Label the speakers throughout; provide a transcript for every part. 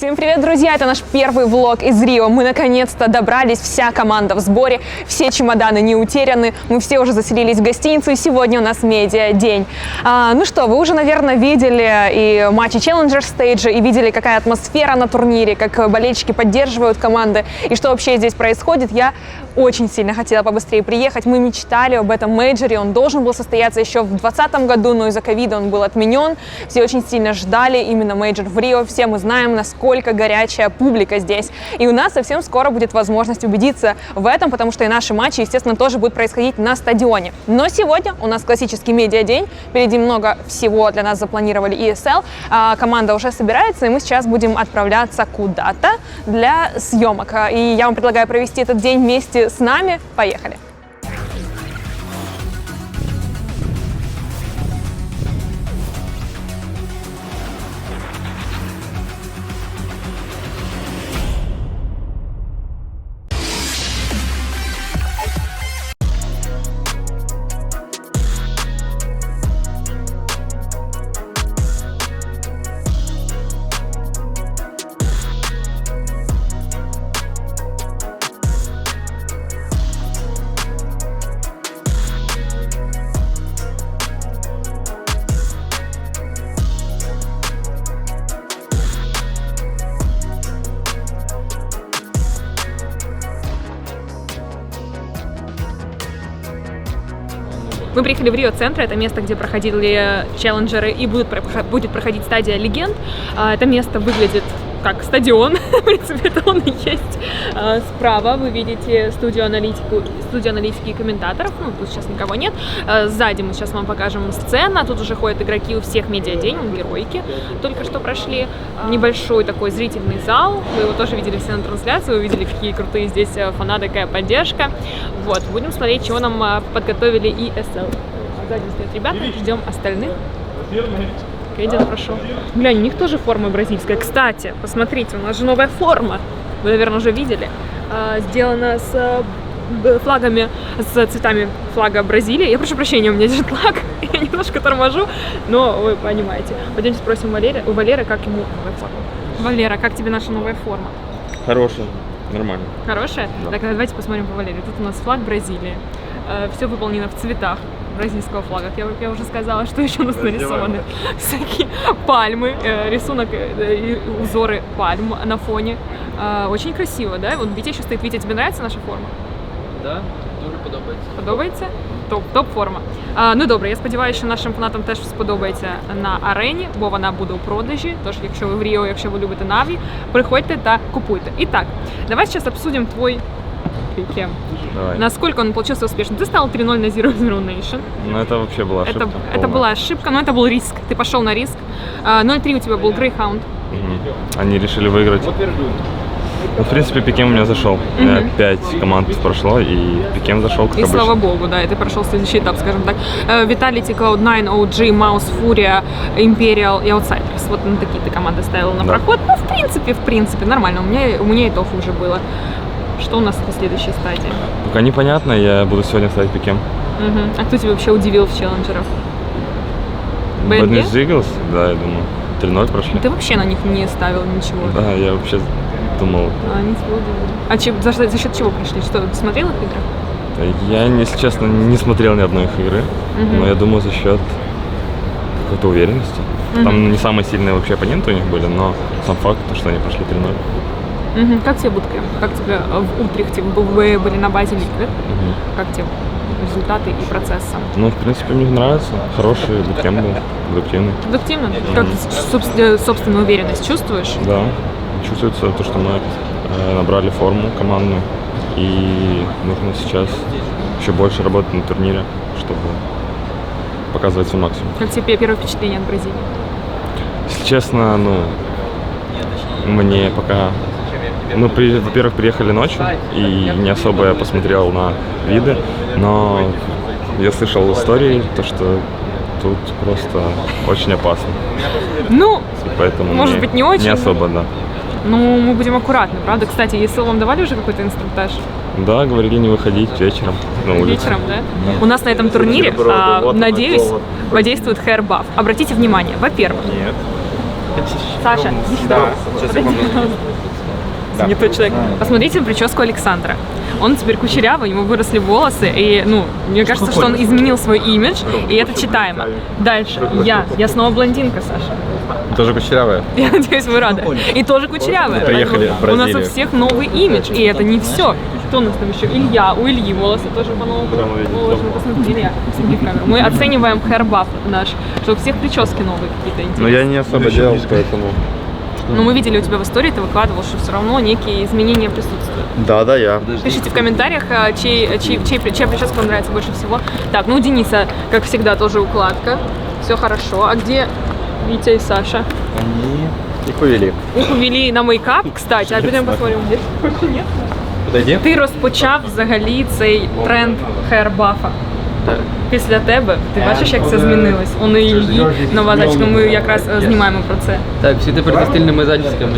Speaker 1: Всем привет, друзья! Это наш первый влог из Рио. Мы наконец-то добрались, вся команда в сборе, все чемоданы не утеряны, мы все уже заселились в гостиницу, и сегодня у нас медиа-день. А, ну что, вы уже, наверное, видели и матчи Challenger Stage, и видели, какая атмосфера на турнире, как болельщики поддерживают команды, и что вообще здесь происходит. Я очень сильно хотела побыстрее приехать. Мы мечтали об этом мейджоре. Он должен был состояться еще в 2020 году, но из-за ковида он был отменен. Все очень сильно ждали именно мейджор в Рио. Все мы знаем, насколько горячая публика здесь. И у нас совсем скоро будет возможность убедиться в этом, потому что и наши матчи, естественно, тоже будут происходить на стадионе. Но сегодня у нас классический медиа-день. Впереди много всего для нас запланировали ESL. А, команда уже собирается, и мы сейчас будем отправляться куда-то для съемок. И я вам предлагаю провести этот день вместе с нами. Поехали! Мы приехали в Рио Центр, это место, где проходили челленджеры и будут, будет проходить стадия легенд. А, Это место выглядит как стадион, в принципе, это он и есть. А, Справа вы видите студию, аналитику, студию аналитики и комментаторов, ну, тут сейчас никого нет. А, Сзади мы сейчас вам покажем сцена, тут уже ходят игроки у всех медиадень, геройки только что прошли. Небольшой такой зрительный зал, вы его тоже видели все на трансляции, вы видели, какие крутые здесь фанаты, какая поддержка. Вот, будем смотреть, чего нам а, подготовили ESL. Сзади стоят ребята, ждем остальных. Кэддин прошел. Глянь, у них тоже форма бразильская. Кстати, посмотрите, у нас же новая форма. Вы, наверное, уже видели. А, Сделана с э, флагами, с цветами флага Бразилии. Я прошу прощения, у меня здесь флаг. Я немножко торможу, но вы понимаете. Пойдемте спросим Валерия, у Валеры, как ему новая форма. Валера, как тебе наша новая форма?
Speaker 2: Хороший, нормально.
Speaker 1: Хорошая?
Speaker 2: Да.
Speaker 1: Так, давайте посмотрим по Валерии. Тут у нас флаг Бразилии. Все выполнено в цветах бразильского флага. Как Я, я уже сказала, что еще у нас нарисованы всякие пальмы, э, рисунок, э, и узоры пальм на фоне. Э, Очень красиво, да? Вот Витя еще стоит. Витя, тебе нравится наша форма?
Speaker 3: Да, дуже подобається.
Speaker 1: Подобається? Топ, топ форма. А, ну добре, я сподіваюся, що нашим фанатам теж сподобається на арені, бо вона буде у продажі. Тож, якщо ви в Ріо, якщо ви любите Наві, приходьте та купуйте. І так, давай зараз обсудим твой пикем.
Speaker 2: Давай.
Speaker 1: Насколько он получился успешным? Ты стал 3-0 на Zero Zero Nation.
Speaker 2: Ну это вообще была ошибка.
Speaker 1: Это, это была ошибка, но это был риск. Ты пошел на риск. А, 0-3 у тебя был Greyhound.
Speaker 2: Они решили выиграть. Ну, в принципе, Пикем у меня зашел. У меня
Speaker 1: Мгм.
Speaker 2: пять команд прошло, и Пикем зашел, как
Speaker 1: И
Speaker 2: обычно.
Speaker 1: слава богу, да, ты прошел следующий этап, скажем так. Э, Vitality, Cloud9, OG, Mouse, Furia, Imperial и Outsiders. Вот на такие ты команды ставил на
Speaker 2: Да.
Speaker 1: проход. Ну, в принципе, в принципе, нормально. У меня, у меня и то хуже было. Что у нас на следующей стадии?
Speaker 2: Пока непонятно, я буду сегодня ставить Пикем.
Speaker 1: Мгм. А кто тебя вообще удивил в челленджерах?
Speaker 2: News Eagles, да, я думаю. 3-0 прошли.
Speaker 1: Ты вообще на них не ставил ничего.
Speaker 2: Да, я вообще думал.
Speaker 1: А, они тебя удивили. А че- за, за счет чего пришли? Что, ты смотрел их игры?
Speaker 2: Я, если честно, не смотрел ни одной их игры,
Speaker 1: Мгм.
Speaker 2: но я думаю за счет какой-то уверенности.
Speaker 1: Мгм.
Speaker 2: Там не самые сильные вообще оппоненты у них были, но сам факт, то, что они прошли 3-0.
Speaker 1: Мгм. Как тебе будка? Как тебе э, в Утрехте? Вы были на базе Ликвид.
Speaker 2: Мгм.
Speaker 1: Как тебе результаты и процесс сам?
Speaker 2: Ну, в принципе, мне нравится. Хороший буткем был, продуктивный.
Speaker 1: Продуктивно? Как ты э, собственную уверенность чувствуешь?
Speaker 2: Да, чувствуется то, что мы э, набрали форму командную, и нужно сейчас еще больше работать на турнире, чтобы показывать свой максимум.
Speaker 1: Как тебе первое впечатление от Бразилии?
Speaker 2: Если честно, ну, мне пока... Мы, во-первых, приехали ночью, и не особо я посмотрел на виды, но я слышал истории, то, что тут просто очень опасно.
Speaker 1: Ну,
Speaker 2: поэтому
Speaker 1: Может
Speaker 2: мне
Speaker 1: быть, не очень,
Speaker 2: Не особо, да.
Speaker 1: ну, мы будем аккуратны, правда? Кстати, если вам давали уже какой-то инструктаж?
Speaker 2: Да, говорили не выходить вечером на улицу.
Speaker 1: Вечером, да? У нас на этом турнире, а, надеюсь, подействует Hair Buff. Обратите внимание, во-первых,
Speaker 2: Нет.
Speaker 1: Саша, иди сюда. Подойди, пожалуйста. Занятой человек. Посмотрите прическу Александра. Он теперь кучерявый, у него выросли волосы, и, ну, мне кажется, что он изменил свой имидж, и это читаемо. Дальше. Я. Я снова блондинка, Саша.
Speaker 2: Тоже кучерявая.
Speaker 1: Я надеюсь, вы рады. И тоже кучерявая.
Speaker 2: Приехали в
Speaker 1: У нас у всех новый имидж, и это не все. Кто у нас там еще? Илья. У Ильи волосы тоже по-новому уложены. Мы оцениваем хербаф наш, что у всех прически новые какие-то
Speaker 2: Но
Speaker 1: интересные.
Speaker 2: я не особо делал, поэтому...
Speaker 1: Но мы видели у тебя в истории, ты выкладывал, что все равно некие изменения присутствуют.
Speaker 2: Да, да, я.
Speaker 1: Пишите в комментариях, а, чей, чей, чей, чья прическа вам нравится больше всего. Так, ну у Дениса, как всегда, тоже укладка. Все хорошо. А где Витя и Саша?
Speaker 2: Их увели.
Speaker 1: Їх увели на мейкап, кстати, а підемо посмотрим, де больше нет.
Speaker 2: Подойди.
Speaker 1: Ти розпочав взагалі цей тренд хеербафа. Після тебе ти бачиш, як це змінилось? І Ільї нова зачіска, ми якраз е, знімаємо про це.
Speaker 3: Так, всі тепер зі стильними зачісками.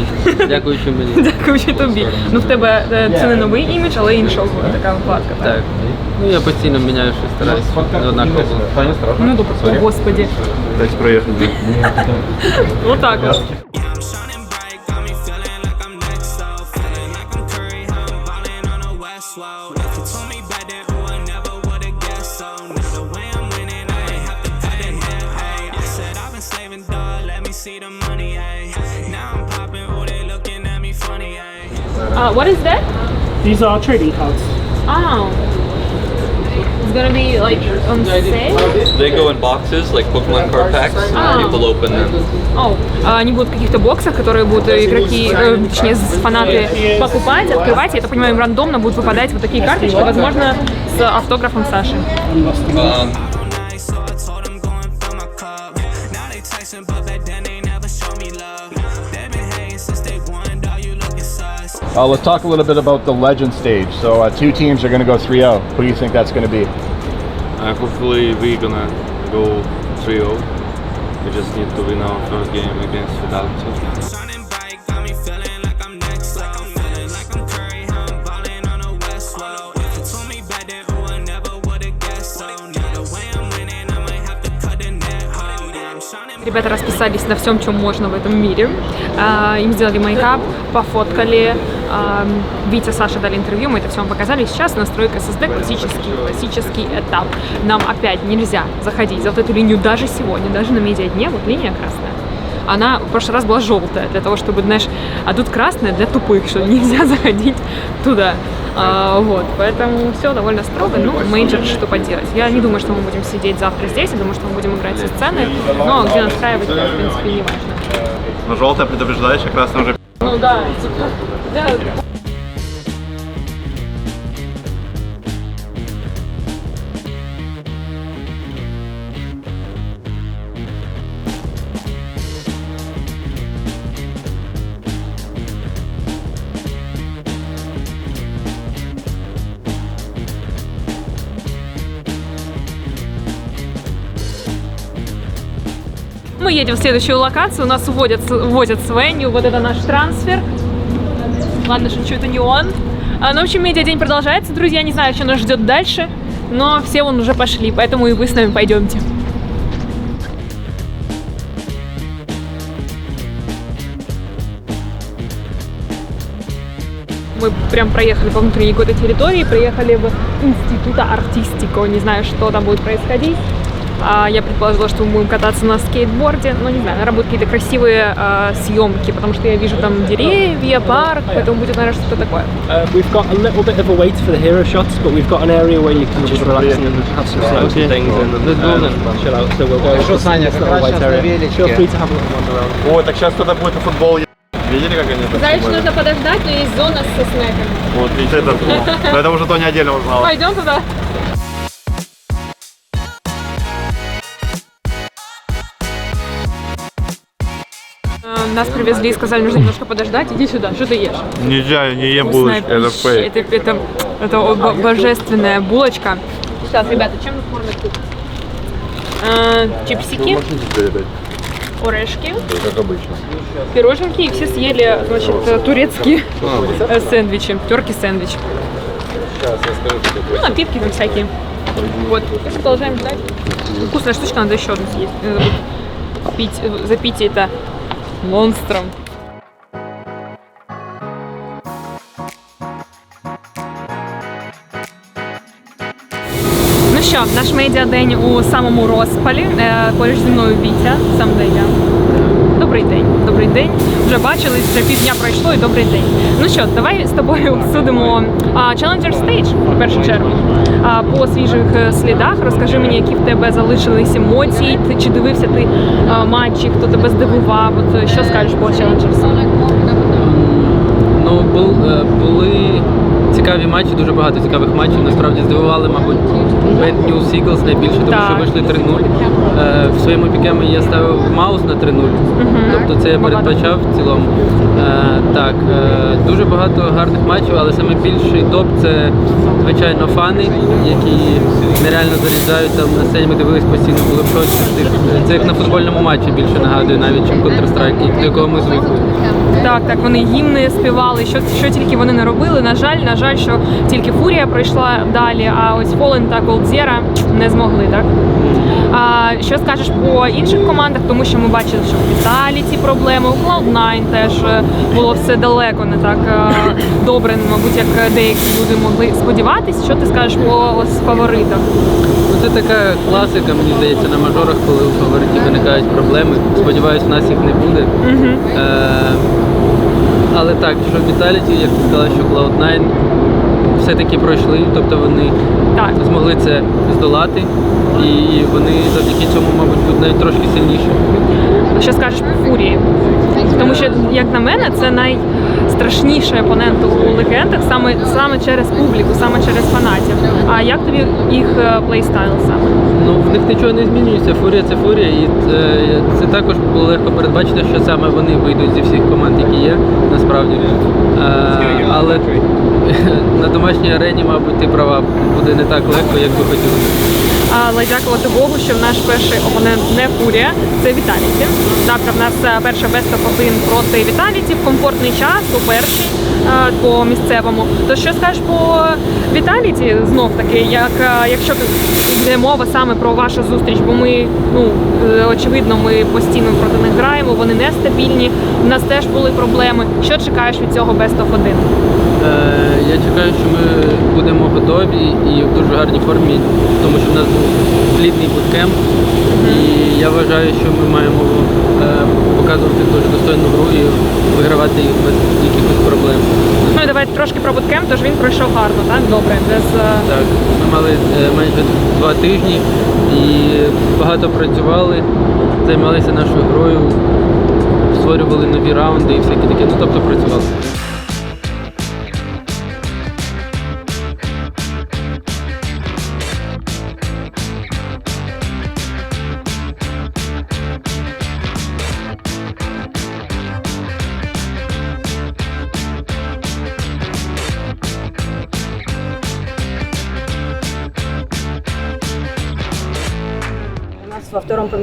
Speaker 3: Дякуючи мені.
Speaker 1: Дякуючи тобі. Ну в тебе е, це не новий імідж, але іншого така вкладка.
Speaker 3: Так. Ну я постійно міняю щось, стараюсь. Не однаково.
Speaker 1: Ну добре, о господі.
Speaker 2: Дайте проехать.
Speaker 1: Отак Uh, what is that?
Speaker 4: These are trading cards.
Speaker 1: Oh. It's gonna be like on sale?
Speaker 5: They go in boxes, like Pokemon card packs, and
Speaker 1: Ah.
Speaker 5: people open them.
Speaker 1: Oh, а они будут в каких-то боксах, которые будут игроки, э, точнее, фанаты покупать, открывать, и, я так понимаю, им рандомно будут выпадать вот такие карточки, возможно, с автографом Саши.
Speaker 5: Um,
Speaker 6: Uh, let's talk a little bit about the legend stage. So, uh, two teams are going to go 3 0. Who do you think that's going to be?
Speaker 2: Uh, hopefully we're gonna go 3-0. We just need to win our first game against Fidelity.
Speaker 1: Ребята расписались на всем, чем можно в этом мире. А, Им сделали мейкап, пофоткали. А, Витя, Саша дали интервью, мы это все вам показали. Сейчас настройка SSD классический, классический этап. Нам опять нельзя заходить за вот эту линию даже сегодня, даже на медиа-дне, вот линия красная. Она в прошлый раз была желтая, для того, чтобы, знаешь, а тут красная для тупых, что нельзя заходить туда. А, вот, поэтому все довольно строго, ну, мейджор, что поделать. Я не думаю, что мы будем сидеть завтра здесь, я думаю, что мы будем играть со сцены, но где настраивать, в принципе, не важно.
Speaker 2: Но желтая предупреждающая, красная уже
Speaker 1: Ну да, типа, да, едем в следующую локацию, нас уводят, увозят с Веню, вот это наш трансфер. Ладно, шучу, это не он. А, ну, в общем, медиа-день продолжается, друзья, не знаю, что нас ждет дальше, но все вон уже пошли, поэтому и вы с нами пойдемте. Мы прям проехали по внутренней какой-то территории, приехали в Института Артистико, не знаю, что там будет происходить. А, Я предположила, что мы будем кататься на скейтборде, но не знаю, наверное, будут какие-то красивые а, съемки, потому что я вижу там деревья, парк, поэтому будет, наверное, что-то такое.
Speaker 4: Uh, we've got a little bit of a wait for the hero shots, but we've got an area where you can just relax and have some selfies
Speaker 3: things and
Speaker 4: um, chill out. So we'll go.
Speaker 7: Хорошо, Саня, как раз сейчас на.
Speaker 4: Feel free to have a little wander around.
Speaker 2: Ой, так сейчас кто-то будет на футбол Видели, как они это
Speaker 1: Дальше
Speaker 2: снимали?
Speaker 1: нужно подождать, но есть зона со снэками.
Speaker 2: Вот, видите, это, это уже Тоня отдельно узнала.
Speaker 1: Пойдем туда. Нас привезли и сказали, нужно немножко подождать. Иди сюда, что ты ешь?
Speaker 2: Нельзя, я не ем булочки, это фейк.
Speaker 1: Это, это, это божественная булочка. Сейчас, ребята, чем нас кормят тут? Э, чипсики, орешки,
Speaker 2: Как обычно.
Speaker 1: пироженки, и все съели, значит, э, турецкие э, сэндвичи, терки сэндвич. Ну, напитки там всякие. Вот, и продолжаем ждать. Вкусная штучка, надо еще одну съесть. Надо будет пить, э, запить это монстром. Ну що, наш медіадень у самому розпалі. Е, Поруч зі мною Вітя, сам Деня. Добрий день, добрий день. Вже бачились, вже півдня пройшло і добрий день. Ну що, давай з тобою обсудимо Challenger Stage в першу чергу. А, по свіжих е, слідах розкажи мені, які в тебе залишились емоції. Ти чи дивився ти а, матчі, хто тебе здивував? От е, що скажеш по Challenger Stage?
Speaker 3: Ну, е, були цікаві матчі, дуже багато цікавих матчів. Насправді здивували, мабуть, Bad News Eagles найбільше, тому
Speaker 1: Так.
Speaker 3: що вийшли 3-0. Е, В своєму пікемі я ставив Маус на 3-0. Тобто це я передбачав в цілому. Е, Так, е, дуже багато гарних матчів, але саме більший топ це, звичайно, фани, які нереально заряджають там на сцені. Ми дивились постійно, були в шоці. Це як на футбольному матчі більше нагадує, навіть чим Counter-Strike, до якого ми звикли.
Speaker 1: Так, так, вони гімни співали, що, що тільки вони не робили. На жаль, на жаль, що тільки Фурія пройшла далі, а ось Fallen та Zero не змогли, так? А що скажеш по інших командах, тому що ми бачили, що в Vitality проблеми, у Cloud9 теж е, було все далеко не так е, добре, мабуть, як деякі люди могли сподіватись. Що ти скажеш по ось фаворитах?
Speaker 3: Ну, це така класика, мені здається, на мажорах, коли у фаворитів виникають проблеми. Сподіваюсь, в нас їх не буде. Е, але так, що Vitality, як сказала, що Cloud9 все-таки пройшли, тобто вони
Speaker 1: Так.
Speaker 3: змогли це здолати. І вони завдяки цьому, мабуть, будуть навіть трошки сильніші.
Speaker 1: Що скажеш по фурії? Тому що, як на мене, це найстрашніший опонент у легендах саме, саме через публіку, саме через фанатів. А як тобі їх е, плейстайл саме?
Speaker 3: Ну, в них нічого не змінюється. Фурія це фурія, і це, це також було легко передбачити, що саме вони вийдуть зі всіх команд, які є, насправді. Е, але на домашній арені, мабуть, ти права, буде не так легко, як би хотілося.
Speaker 1: Але дякувати Богу, що наш перший опонент не фурія, це Віталіті. Завтра в нас е, перша без of 1 проти Віталіті в комфортний час у першій е, по місцевому. То що скажеш по Віталіті знов таки, як е, якщо йде мова саме про вашу зустріч, бо ми ну е, очевидно, ми постійно проти них граємо, вони нестабільні. У нас теж були проблеми. Що чекаєш від цього Best of 1?
Speaker 3: Е, Я чекаю, що ми будемо готові і в дуже гарній формі, тому що в нас був плідний буткемп. І я вважаю, що ми маємо е, дуже достойну гру і вигравати їх без якихось проблем.
Speaker 1: Ну і давайте трошки про буткемп, тож він пройшов гарно, так? Добре, без е,
Speaker 3: Так, ми мали е, майже два тижні і багато працювали, займалися нашою грою, створювали нові раунди і всяке таке. Ну тобто працювали.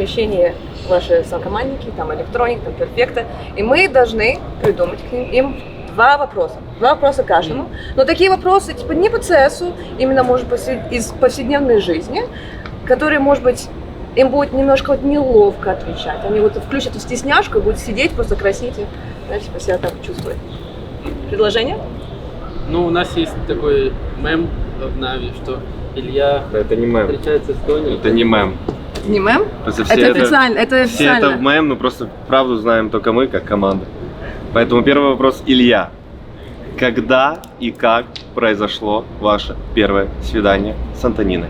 Speaker 7: Помещении ваши сокомандники, там электроник, там перфекта, и мы должны придумать к ним им два вопроса. Два вопроса каждому. Но такие вопросы, типа, не по ЦСу, именно, может быть, из повседневной жизни, которые, может быть, им будет немножко вот неловко отвечать. Они вот включат в стесняшку и будут сидеть, просто краснеть и, знаешь, типа, себя так чувствовать. Предложение?
Speaker 3: Ну, у нас есть такой мем в Нави, что Илья
Speaker 2: Это не мем.
Speaker 3: встречается с Тони.
Speaker 2: Это не мем.
Speaker 7: Не мем?
Speaker 2: Просто все
Speaker 7: Это
Speaker 2: это,
Speaker 7: официально, это
Speaker 2: все это
Speaker 7: официально.
Speaker 2: в мем, но просто правду знаем только мы, как команда. Поэтому первый вопрос Илья. Когда и как произошло ваше первое свидание с Антониной?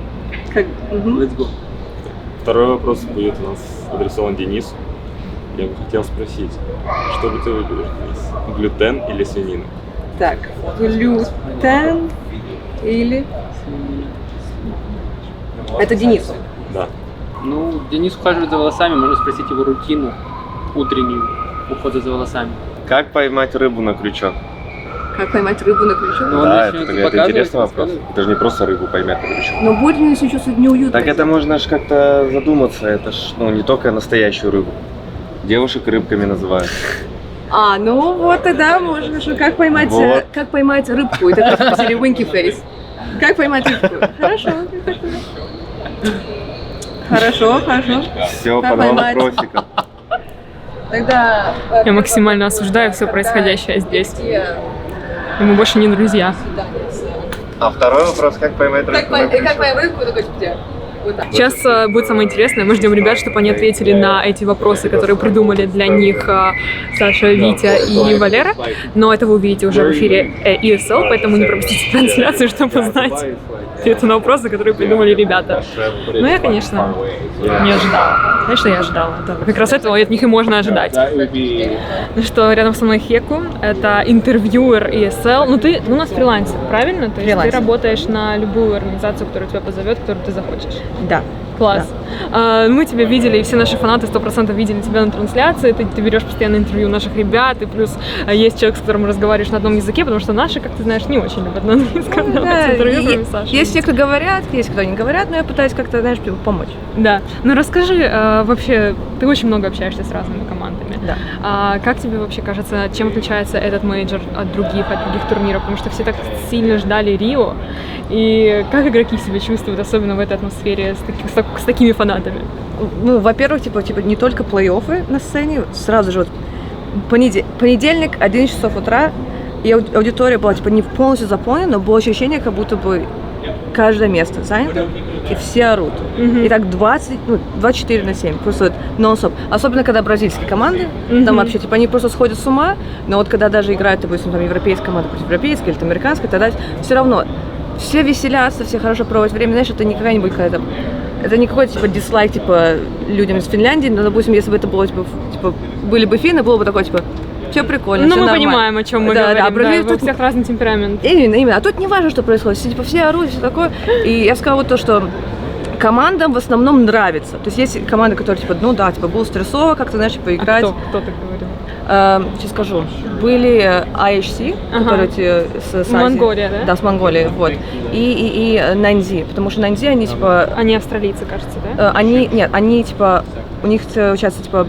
Speaker 7: Как- мгм.
Speaker 3: Let's go.
Speaker 2: Второй вопрос будет у нас адресован Денису. Я бы хотел спросить, что бы ты выберешь, Денис? Глютен или свинину?
Speaker 7: Так, глютен или... Это Денису.
Speaker 2: Да.
Speaker 3: Ну, Денис ухаживает за волосами, можно спросить его рутину утреннюю ухода за волосами.
Speaker 2: Как поймать рыбу на крючок?
Speaker 7: Как поймать рыбу на крючок?
Speaker 3: Ну,
Speaker 2: да, это, это
Speaker 3: показывать,
Speaker 2: интересный вопрос. Это же не просто рыбу поймать на крючок.
Speaker 7: Но будет ли себя чувствовать неуютно?
Speaker 2: Так это можно ж как-то задуматься, это ж ну, не только настоящую рыбу. Девушек рыбками называют.
Speaker 7: А, ну вот тогда можно, что как поймать, э,
Speaker 2: Вот.
Speaker 7: как поймать рыбку. Это как Winky Face. Как поймать рыбку? Хорошо. Хорошо, хорошо.
Speaker 2: Все
Speaker 7: Как
Speaker 2: по новым
Speaker 7: поймать?
Speaker 2: вопросикам.
Speaker 7: Тогда... э,
Speaker 1: Я максимально осуждаю все происходящее здесь.
Speaker 7: Э,
Speaker 1: И мы больше не друзья.
Speaker 6: А второй вопрос, как поймать
Speaker 7: Как, по- э, как моя рыбку, такой, типа, где?
Speaker 1: Сейчас э, будет самое интересное. Мы ждем ребят, чтобы они ответили на эти вопросы, которые придумали для них э, Саша, Витя и Валера. Но это вы увидите уже в эфире э, ESL, поэтому не пропустите трансляцию, чтобы узнать ответы на вопросы, которые придумали ребята. Ну, я, конечно, не ожидала. Конечно, я ожидала. Это как раз этого от них и можно ожидать. Ну что, рядом со мной Хеку, это интервьюер ESL. Ну ты ну, у нас фрилансер, правильно? То есть ты
Speaker 7: Фрилансер.
Speaker 1: работаешь на любую организацию, которая тебя позовет, которую ты захочешь.
Speaker 7: Да.
Speaker 1: Класс. А, мы тебя видели, и все наши фанаты 100% видели тебя на трансляции. Ты, ты берешь постоянно интервью наших ребят, и плюс а, есть человек, с которым разговариваешь на одном языке, потому что наши, как ты знаешь, не очень любят на английском давать интервью, кроме Саши.
Speaker 7: есть те, кто говорят, есть кто не говорят, но я пытаюсь как-то, знаешь, помочь.
Speaker 1: Да. Ну расскажи, а, вообще, ты очень много общаешься с разными командами.
Speaker 7: Да.
Speaker 1: А как тебе вообще кажется, чем отличается этот мейджор от других, от других турниров? Потому что все так сильно ждали Рио. И как игроки себя чувствуют, особенно в этой атмосфере с, таки- с с такими фанатами?
Speaker 7: Ну, во-первых, типа, типа не только плей-оффы на сцене, сразу же вот понеде- понедельник, 11 часов утра, и ауди- аудитория была типа не полностью заполнена, но было ощущение, как будто бы каждое место занято, и все орут. И так 20, ну, 24 на 7, просто вот нон-стоп. Особенно, когда бразильские команды, там вообще, типа, они просто сходят с ума, но вот когда даже играют, допустим, там европейская команда против европейской или там американской, тогда все равно все веселятся, все хорошо проводят время, знаешь, это не какая-нибудь какая-то это не какой-то типа дизлайк типа людям из Финляндии, но, допустим, если бы это было типа, типа были бы финны, было бы такое типа все прикольно,
Speaker 1: Ну, мы
Speaker 7: нормально».
Speaker 1: понимаем, о чем мы
Speaker 7: да,
Speaker 1: говорим.
Speaker 7: Да, а бразильцы
Speaker 1: у
Speaker 7: тут
Speaker 1: всех разный темперамент.
Speaker 7: Именно, именно. А тут не важно, что происходит. Все, типа, все орут, все такое. И я сказала вот то, что командам в основном нравится. То есть есть команды, которые, типа, ну да, типа, было стрессово, как-то, знаешь, типа,
Speaker 1: А кто? Кто так говорил?
Speaker 7: Э, сейчас скажу. Были э, IHC,
Speaker 1: Ага.
Speaker 7: которые эти с, с Азии.
Speaker 1: Монголия, да?
Speaker 7: Да, с Монголии, вот. И, и, и э, Нанзи, потому что Нанзи, они, типа,
Speaker 1: Они австралийцы, кажется, да?
Speaker 7: Э, Они, нет, они типа, у них э, участвует типа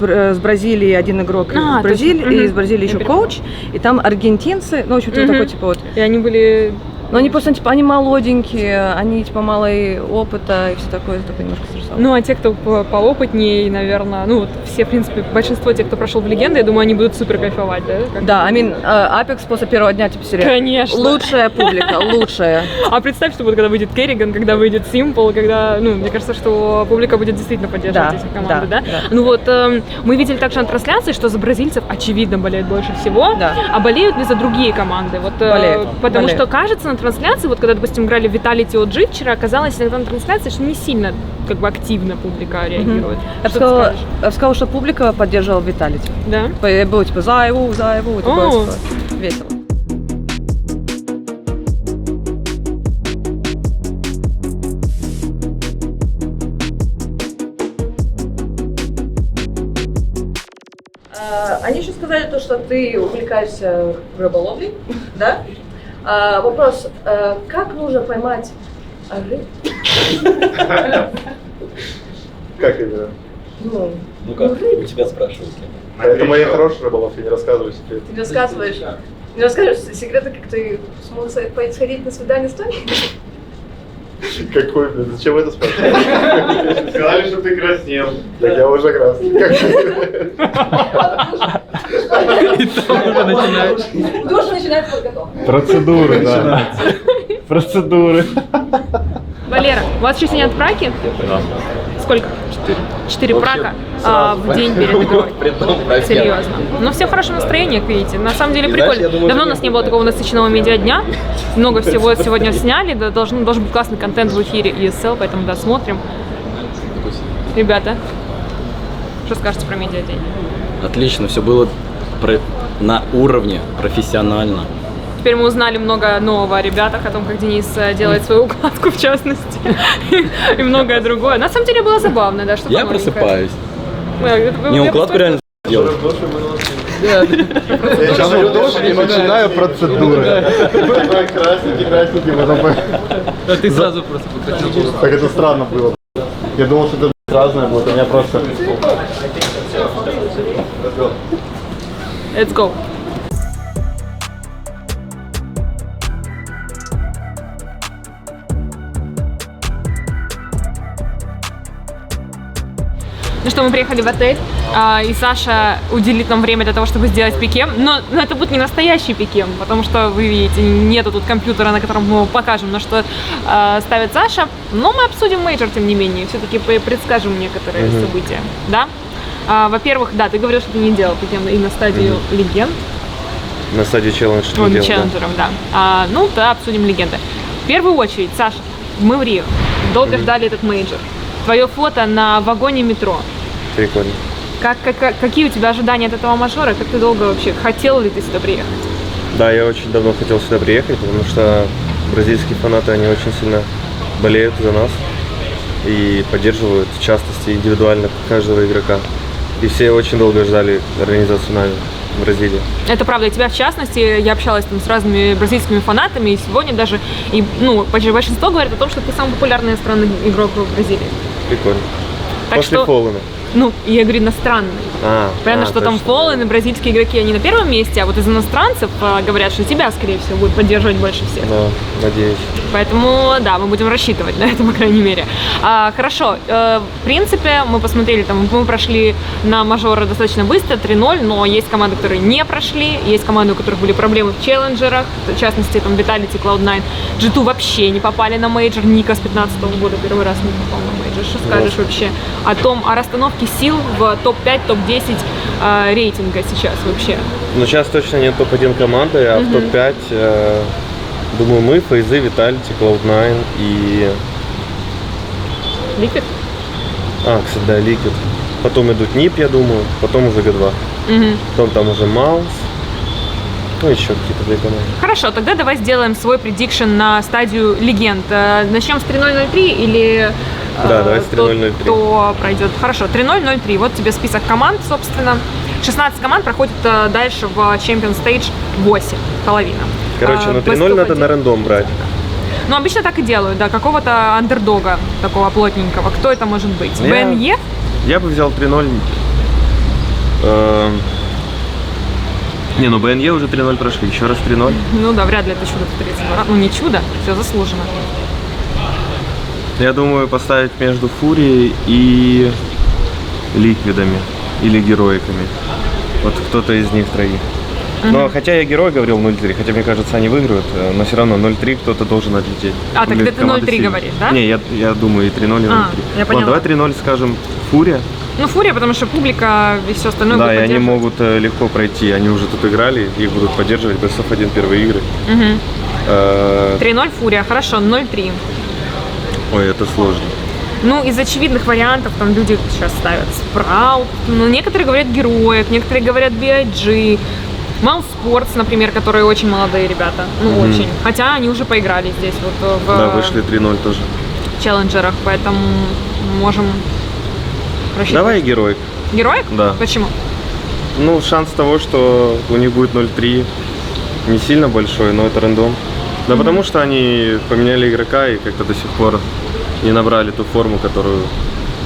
Speaker 7: э, с Бразилии один игрок
Speaker 1: А,
Speaker 7: из Бразилии, и
Speaker 1: Мгм.
Speaker 7: из Бразилии еще коуч, и там аргентинцы, ну, в общем-то,
Speaker 1: Мгм.
Speaker 7: такой, типа, вот,
Speaker 1: И они были...
Speaker 7: но они просто, типа, они молоденькие, они, типа, мало и опыта, и все такое, это такое немножко стрессово.
Speaker 1: Ну, а те, кто по- поопытнее, наверное, ну, вот все, в принципе, большинство тех, кто прошел в легенды, я думаю, они будут супер кайфовать, да? Как-
Speaker 7: да, I mean, э, Apex после первого дня, типа, серия.
Speaker 1: Конечно.
Speaker 7: Лучшая публика, лучшая.
Speaker 1: А представь, что будет, когда выйдет Керриган, когда выйдет Симпл, когда, ну, мне кажется, что публика будет действительно поддерживать
Speaker 7: Да,
Speaker 1: эти команды, да?
Speaker 7: да, да.
Speaker 1: Ну вот, эм, мы видели также на трансляции, что за бразильцев, очевидно, болеют больше всего,
Speaker 7: Да.
Speaker 1: а болеют ли за другие команды? Вот, э,
Speaker 7: Болеют,
Speaker 1: потому
Speaker 7: болеют.
Speaker 1: что кажется на трансляции, вот когда, допустим, играли Vitality OG вчера, оказалось иногда на трансляции, что не сильно как бы активно публика реагирует.
Speaker 7: Я бы сказала,
Speaker 1: скажешь?
Speaker 7: я бы сказала, что публика поддерживала Виталити.
Speaker 1: Да?
Speaker 7: Было, типа, за его, за его, такое,
Speaker 1: О.
Speaker 7: типа, весело. А, Они еще сказали то, что ты увлекаешься рыболовлей, да? А, вопрос, а, как нужно поймать рыбу?
Speaker 8: Как именно?
Speaker 7: Ну,
Speaker 5: Ну как, у тебя спрашивают.
Speaker 8: Это моя хорошая рыболов, я не рассказываю секрет.
Speaker 7: ты рассказываешь, не расскажешь секреты, как ты смог сходить на свидание с Тоней?
Speaker 8: Какой, блин, зачем это спрашивать? Сказали, что ты краснел. Так я уже красный. Как?
Speaker 7: Душ начинает подготовку.
Speaker 6: Процедуры, да. Процедуры.
Speaker 1: Валера, у вас еще сегодня от праки? Сколько? Четыре. Четыре прака а, в день перед игрой. Серьезно. Ну, все в хорошем настроении, как видите. На самом деле прикольно. Давно у нас не было такого насыщенного медиа-дня. Много всего сегодня сняли. Да, должен, должен быть классный контент в эфире ESL, поэтому да, смотрим. Ребята, что скажете про медиа-день?
Speaker 9: Отлично, все было про- на уровне, профессионально.
Speaker 1: Теперь мы узнали много нового о ребятах, о том, как Денис э, делает свою укладку, в частности, и многое другое. На самом деле было забавно, да, что-то
Speaker 9: Я просыпаюсь.
Speaker 1: Э,
Speaker 9: Не, укладку реально делаю.
Speaker 6: Я сейчас в душ и начинаю процедуры.
Speaker 8: Красненький, красненький, потом...
Speaker 3: А ты сразу просто покачал.
Speaker 8: Так это странно было. Я думал, что это разное будет, у меня просто...
Speaker 1: Let's go. Ну что, мы приехали в отель, а, и Саша уделит нам время для того, чтобы сделать пикем. Но, но это будет не настоящий пикем, потому что, вы видите, нету тут компьютера, на котором мы покажем, на что а, ставит Саша. Но мы обсудим мейджор, тем не менее, все-таки предскажем некоторые
Speaker 10: Мгм.
Speaker 1: события. Да? А, во-первых, да, ты говорил, что ты не делал пикем и на стадию легенд.
Speaker 10: На стадии челлендж
Speaker 1: Ну, не челленджеров, да. А, ну, да, обсудим легенды. В первую очередь, Саша, мы в Рио. Долго ждали этот мейджор. Твое фото на вагоне метро.
Speaker 10: Прикольно.
Speaker 1: Как, как, как- какие у тебя ожидания от этого мажора? Как ты долго вообще хотел ли ты сюда приехать?
Speaker 10: Да, я очень давно хотел сюда приехать, потому что бразильские фанаты, они очень сильно болеют за нас и поддерживают, в частности, индивидуально каждого игрока. И все очень долго ждали организацию Нави в Бразилии.
Speaker 1: Это правда, и тебя в частности, я общалась там с разными бразильскими фанатами, и сегодня даже, и, ну, почти большинство говорит о том, что ты самый популярный иностранный игрок в Бразилии.
Speaker 10: Прикольно.
Speaker 1: Так
Speaker 10: После
Speaker 1: что-. Ну, я говорю иностранный.
Speaker 10: А,
Speaker 1: Понятно,
Speaker 10: а,
Speaker 1: что там
Speaker 10: точно.
Speaker 1: Фоллен и бразильские игроки, они на первом месте, а вот из иностранцев э, говорят, что тебя, скорее всего, будут поддерживать больше всех.
Speaker 10: Да, надеюсь.
Speaker 1: Поэтому, да, мы будем рассчитывать на это, по крайней мере. А, хорошо, э, в принципе, мы посмотрели, там, мы прошли на мажоры достаточно быстро, 3-0, но есть команды, которые не прошли, есть команды, у которых были проблемы в челленджерах, в частности, там, Vitality, Cloud9, G2 вообще не попали на мейджор, Ника с 15 года первый раз не попал на мейджор. Что скажешь вообще о том, о расстановке сил в топ-5, топ-10 э, рейтинга сейчас вообще?
Speaker 10: Ну, сейчас точно нет топ-1 команды, а в
Speaker 1: Мгм.
Speaker 10: топ-5, э, думаю, мы, Фейзы, Виталити, Cloud9 и...
Speaker 1: Ликвид?
Speaker 10: А, кстати, да, Liquid. Потом идут НИП, я думаю, потом уже Г2.
Speaker 1: Мгм.
Speaker 10: Потом там уже Маус. Ну, еще какие-то две команды.
Speaker 1: Хорошо, тогда давай сделаем свой предикшн на стадию легенд. Э, Начнем с 3.003 или
Speaker 10: Да, давай с
Speaker 1: кто-
Speaker 10: 3.003.
Speaker 1: Кто пройдет? Хорошо, 3.003. Вот тебе список команд, собственно. 16 команд проходит э, дальше в Champion Stage 8, половина.
Speaker 10: Короче,
Speaker 1: Э,
Speaker 10: на 3-0
Speaker 1: поступать-
Speaker 10: надо на рандом брать.
Speaker 1: Ну, обычно так и делают, да, какого-то андердога, такого плотненького. Кто это может быть?
Speaker 10: Ну, Я-
Speaker 1: БНЕ?
Speaker 10: Я бы взял 3-0. Эм, Не, ну БНЕ уже 3-0 прошли. Еще раз 3-0.
Speaker 1: Ну да, вряд ли это чудо повторится. Ну, не чудо, все заслуженно.
Speaker 10: Я думаю, поставить между Фурией и Ликвидами. Или Героиками. Вот кто-то из них троих. Но хотя я герой говорил 0-3, хотя мне кажется, они выиграют, э, но все равно 0-3 кто-то должен отлететь.
Speaker 1: А,
Speaker 10: Выглядит
Speaker 1: ты
Speaker 10: команда
Speaker 1: 0-3
Speaker 10: сильно.
Speaker 1: говоришь, да?
Speaker 10: Не, я, я думаю и 3-0, и 0-3.
Speaker 1: А, я поняла.
Speaker 10: Ладно, давай 3-0 скажем Фурия.
Speaker 1: Ну, Фурия, потому что публика и все остальное
Speaker 10: да,
Speaker 1: будет
Speaker 10: и они могут э, легко пройти. Они уже тут играли, их будут поддерживать. Best of 1 первые игры. Э,
Speaker 1: 3-0 Фурия, хорошо, 0-3.
Speaker 10: Ой, это сложно.
Speaker 1: Ну, из очевидных вариантов там люди сейчас ставят Спраут, ну, некоторые говорят Героек, некоторые говорят B.I.G., Sports, например, которые очень молодые ребята, ну,
Speaker 10: Мгм.
Speaker 1: очень. Хотя они уже поиграли здесь вот э, в
Speaker 10: Да, вышли 3-0 тоже.
Speaker 1: челленджерах, поэтому можем рассчитывать.
Speaker 10: Давай герой.
Speaker 1: Героек?
Speaker 10: Да.
Speaker 1: Почему?
Speaker 10: Ну, шанс того, что у них будет 0-3 не сильно большой, но это рандом. Да потому что они поменяли игрока и как-то до сих пор не набрали ту форму, которую,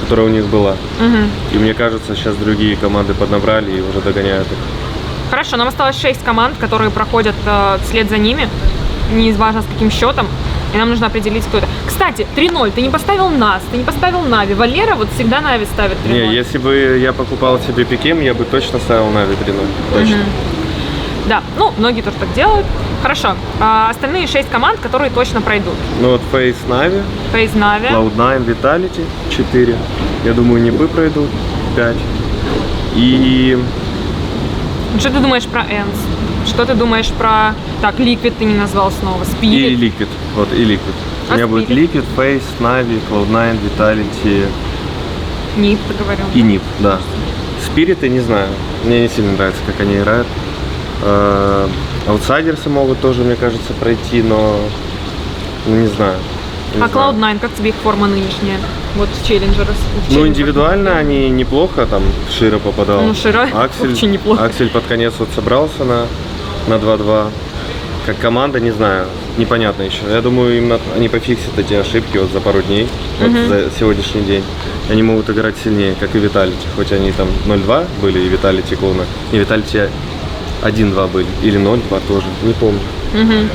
Speaker 10: которая у них была.
Speaker 1: Мгм.
Speaker 10: И мне кажется, сейчас другие команды поднабрали и уже догоняют их.
Speaker 1: Хорошо, нам осталось 6 команд, которые проходят э, вслед за ними, неизважно с каким счетом, и нам нужно определить, кто это. Кстати, 3-0, ты не поставил нас, ты не поставил Нави. Валера вот всегда Нави ставит 3-0.
Speaker 10: Не, если бы я покупал себе пикем, я бы точно ставил Нави 3-0. Точно.
Speaker 1: Мгм. Да, ну, многие тоже так делают. Хорошо, а остальные 6 команд, которые точно пройдут.
Speaker 10: Ну вот Face Navi,
Speaker 1: Фейз Нави.
Speaker 10: Cloud9, Vitality 4. Я думаю, Нипы пройдут 5. И
Speaker 1: Что ты думаешь про Энс? Что ты думаешь про... Так, Ликвид ты не назвал снова.
Speaker 10: И
Speaker 1: Спирит.
Speaker 10: Liquid. Вот, и Liquid.
Speaker 1: А
Speaker 10: У меня будет
Speaker 1: Spirit?
Speaker 10: Liquid, Face, Navi, Cloud9, Vitality
Speaker 1: Нип, ты говорил.
Speaker 10: и NIP, да. Спириты не знаю. Мне не сильно нравится, как они играют. Э, Аутсайдерсы могут тоже, мне кажется, пройти, но ну, не знаю. Не
Speaker 1: А
Speaker 10: знаю.
Speaker 1: Cloud9, как тебе их форма нынешняя? Вот в челленджерах.
Speaker 10: Ну, индивидуально они неплохо, там Широ попадал.
Speaker 1: Ну, Широ
Speaker 10: Аксель,
Speaker 1: очень неплохо.
Speaker 10: Аксель под конец вот собрался на, на 2-2. Как команда, не знаю, непонятно еще. Я думаю, им надо- они пофиксят эти ошибки вот за пару дней, вот
Speaker 1: Мгм.
Speaker 10: за сегодняшний день. Они могут играть сильнее, как и Виталити. Хоть они там 0-2 были, и Виталити клоуна. И Виталити 1-2 были. Или 0-2 тоже, не помню.
Speaker 1: Мгм.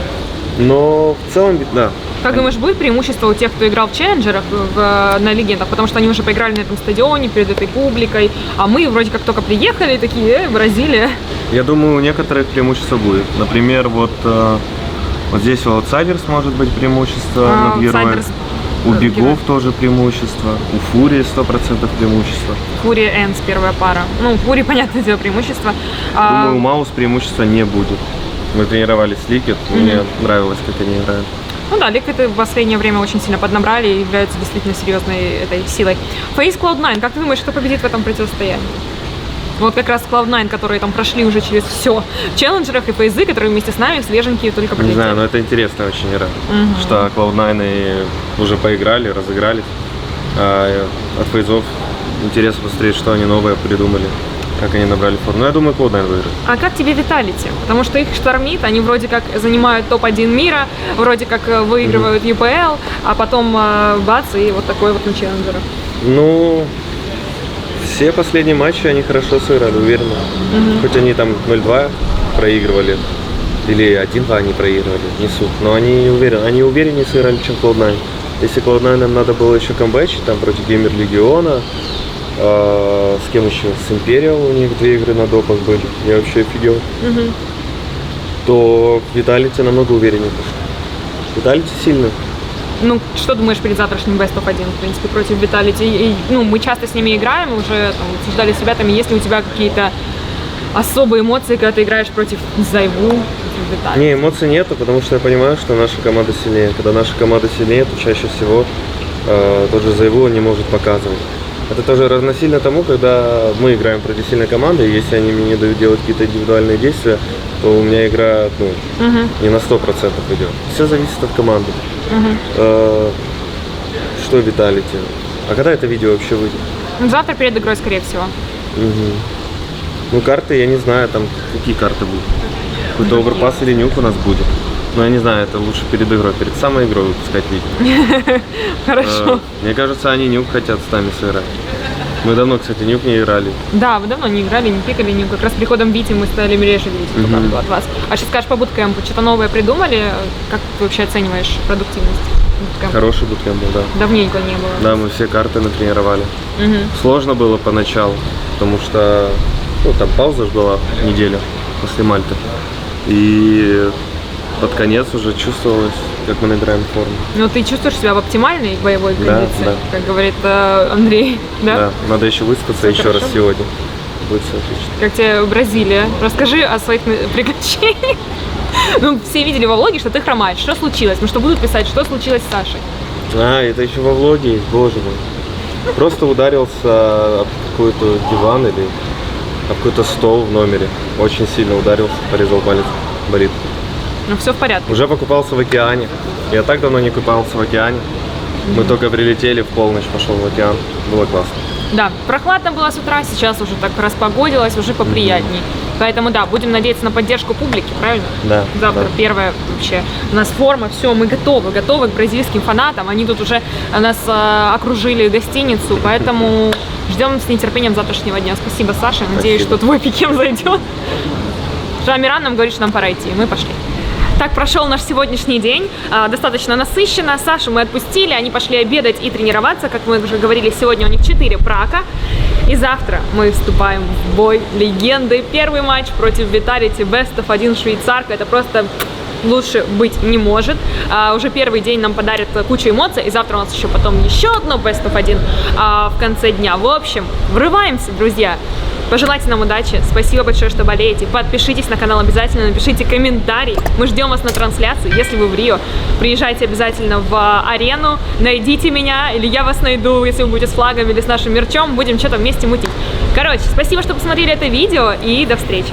Speaker 10: Но в целом, да,
Speaker 1: Как думаешь, будет преимущество у тех, кто играл в челленджерах в- на легендах? Потому что они уже поиграли на этом стадионе перед этой публикой, а мы вроде как только приехали, такие, э, Бразилия.
Speaker 10: Я думаю, у некоторых преимущество будет. Например, вот, э, вот здесь у Outsiders может быть преимущество
Speaker 1: А,
Speaker 10: над героем. У
Speaker 1: герой.
Speaker 10: тоже преимущество. У Фурии 100% преимущество.
Speaker 1: Фури Энс первая пара. Ну, Фури, понятное дело, преимущество. А,
Speaker 10: Думаю, у Маус преимущества не будет. Мы тренировались с Ликет, мне нравилось, как они играют.
Speaker 1: Ну да, Liquid в последнее время очень сильно поднабрали и являются действительно серьезной этой силой. Фейс Cloud9, как ты думаешь, кто победит в этом противостоянии? Вот как раз Cloud9, которые там прошли уже через все в челленджерах и фейзы, которые вместе с нами свеженькие только
Speaker 10: Не
Speaker 1: прилетели.
Speaker 10: знаю, но это интересная очень игра.
Speaker 1: Мгм.
Speaker 10: Что Cloud9 уже поиграли, разыгрались. А от фейзов интересно посмотреть, что они новое придумали, как они набрали форму. Ну, я думаю, Cloud9 выиграет.
Speaker 1: А как тебе Виталити? Потому что их штормит, они вроде как занимают топ-1 мира, вроде как э, выигрывают UPL, а потом э, бац, и вот такой вот на челленджерах.
Speaker 10: Ну, все последние матчи они хорошо сыграли, уверенно. Хоть они там 0-2 проигрывали, или 1-2 они проигрывали, не суть. Но они уверены, они увереннее сыграли, чем Cloud9. Если Cloud9 нам надо было еще камбэчить, там против Геймер Легиона, а, с кем еще? С Imperial у них две игры на допах были. Я вообще офигел. То Виталити намного увереннее пошел. Виталити сильно.
Speaker 1: Ну, что думаешь перед завтрашним Best of 1, в принципе, против Виталити? И, ну, мы часто с ними играем, уже там, обсуждали с ребятами, есть ли у тебя какие-то особые эмоции, когда ты играешь против Зайву, Виталити?
Speaker 10: Не, эмоций нету, потому что я понимаю, что наша команда сильнее. Когда наша команда сильнее, то чаще всего э, тот же Зайву не может показывать. Это тоже равносильно тому, когда мы играем против сильной команды, и если они мне не дают делать какие-то индивидуальные действия, то у меня игра ну,
Speaker 1: Мгм.
Speaker 10: не на 100% идет. Все зависит от команды. Э, что Виталити? А когда это видео вообще выйдет?
Speaker 1: Ну, Завтра перед игрой, скорее всего.
Speaker 10: Мгм. Ну, карты, я не знаю, там какие карты будут. Какой-то оверпас или нюк у нас будет. Но я не знаю, это лучше перед игрой, перед самой игрой выпускать видео.
Speaker 1: Хорошо.
Speaker 10: Э, Мне кажется, они нюк хотят с нами сыграть. Мы давно, кстати, нюк не играли.
Speaker 1: Да, вы давно не играли, не пикали, не как раз с приходом Вити мы стали реже видеть
Speaker 10: Мгм.
Speaker 1: факту от вас. А что скажешь по буткемпу? Что-то новое придумали? Как ты вообще оцениваешь продуктивность буткемпа?
Speaker 10: Хороший буткемп был, да.
Speaker 1: Давненько не было.
Speaker 10: Да, мы все карты натренировали.
Speaker 1: Мгм.
Speaker 10: Сложно было поначалу, потому что ну, там пауза же была неделя после Мальты. И под конец уже чувствовалось, как мы набираем форму.
Speaker 1: Ну, ты чувствуешь себя в оптимальной боевой
Speaker 10: Да,
Speaker 1: кондиции,
Speaker 10: да.
Speaker 1: как говорит э, Андрей, да?
Speaker 10: Да, надо еще выспаться
Speaker 1: Всё
Speaker 10: еще раз
Speaker 1: хорошо?
Speaker 10: сегодня. Будет все отлично.
Speaker 1: Как тебе Бразилия? Расскажи о своих приключениях. Ну, все видели во влоге, что ты хромаешь. Что случилось? Ну, что будут писать, что случилось с Сашей?
Speaker 10: А, это еще во влоге есть, боже мой. Просто ударился об какой-то диван или об какой-то стол в номере. Очень сильно ударился, порезал палец, болит.
Speaker 1: Ну, все в порядке.
Speaker 10: Уже покупался в океане. Я так давно не купался в океане. Мы только прилетели в полночь, пошел в океан. Было классно.
Speaker 1: Да, прохладно было с утра, сейчас уже так распогодилось, уже поприятней. Поэтому да, будем надеяться на поддержку публики, правильно?
Speaker 10: Да.
Speaker 1: Завтра
Speaker 10: да.
Speaker 1: первое вообще. У нас форма, все, мы готовы, готовы к бразильским фанатам. Они тут уже нас э, окружили гостиницу, поэтому ждем с нетерпением завтрашнего дня. Спасибо, Саша. Надеюсь,
Speaker 10: Спасибо.
Speaker 1: что твой пикем зайдет. Шамиран нам говорит, что нам пора идти. Мы пошли. Так прошел наш сегодняшний день. А, достаточно насыщенно. Сашу мы отпустили, они пошли обедать и тренироваться. Как мы уже говорили, сегодня у них 4 прака. И завтра мы вступаем в бой легенды. Первый матч против Виталити of 1 швейцарка. Это просто лучше быть не может. А, уже первый день нам подарят кучу эмоций, и завтра у нас еще потом еще одно Best of 1 а, в конце дня. В общем, врываемся, друзья. Пожелайте нам удачи. Спасибо большое, что болеете. Подпишитесь на канал обязательно, напишите комментарий. Мы ждем вас на трансляции. Если вы в Рио, приезжайте обязательно в а, арену, найдите меня, или я вас найду, если вы будете с флагом или с нашим мерчом. Будем что-то вместе мутить. Короче, спасибо, что посмотрели это видео, и до встречи.